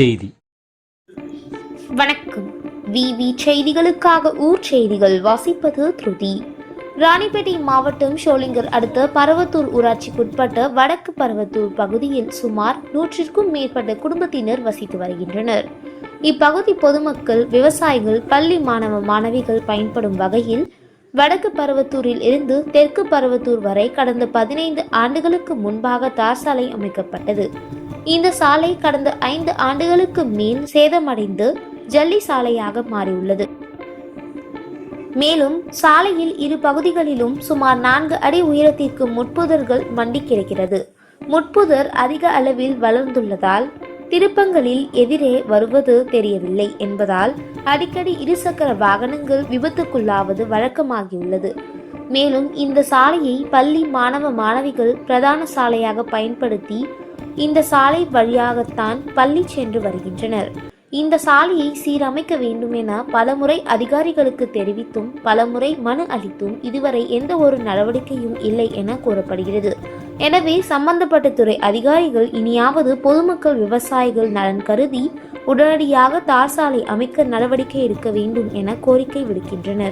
செய்தி. வணக்கம். விவி செய்திகளுக்காக ஊர் செய்திகள் வாசிப்பது திருதி. ராணிப்பேட்டை மாவட்டம் ஷோலிங்கர் அடுத்த பரவத்தூர் ஊராட்சிக்குட்பட்ட வடக்கு பரவத்தூர் பகுதியில் சுமார் நூற்றிற்கும் மேற்பட்ட குடும்பத்தினர் வசித்து வருகின்றனர். இப்பகுதி பொதுமக்கள் விவசாயிகள் பள்ளி மாணவ மாணவிகள் பயன்படும் வகையில் வடக்கு பருவத்தூரில் இருந்து தெற்கு பருவத்தூர் வரை கடந்த பதினைந்து ஆண்டுகளுக்கு முன்பாக தார் சாலை அமைக்கப்பட்டது. இந்த சாலை கடந்த ஐந்து ஆண்டுகளுக்கு மேல் சேதமடைந்து ஜல்லி சாலையாக மாறியுள்ளது. மேலும் சாலையில் இரு பகுதிகளிலும் சுமார் நான்கு அடி உயரத்திற்கு முட்புதர்கள் மண்டி கிடக்கிறது. முட்புதர் அதிக அளவில் வளர்ந்துள்ளதால் திருப்பங்களில் எதிரே வருவது தெரியவில்லை என்பதால் அடிக்கடி இருசக்கர வாகனங்கள் விபத்துக்குள்ளாவது வழக்கமாகியுள்ளது. மேலும் இந்த சாலையை பள்ளி மாணவ மாணவிகள் பிரதான சாலையாக பயன்படுத்தி இந்த சாலை வழியாகத்தான் பள்ளி சென்று வருகின்றனர். இந்த சாலையை சீரமைக்க வேண்டும் என பலமுறை அதிகாரிகளுக்கு தெரிவித்தும் பலமுறை மனு அளித்தும் இதுவரை எந்த ஒரு நடவடிக்கையும் இல்லை என கூறப்படுகிறது. எனவே சம்பந்தப்பட்ட துறை அதிகாரிகள் இனியாவது பொதுமக்கள் விவசாயிகள் நலன் கருதி உடனடியாக தார் சாலை அமைக்க நடவடிக்கை எடுக்க வேண்டும் என கோரிக்கை விடுக்கின்றனர்.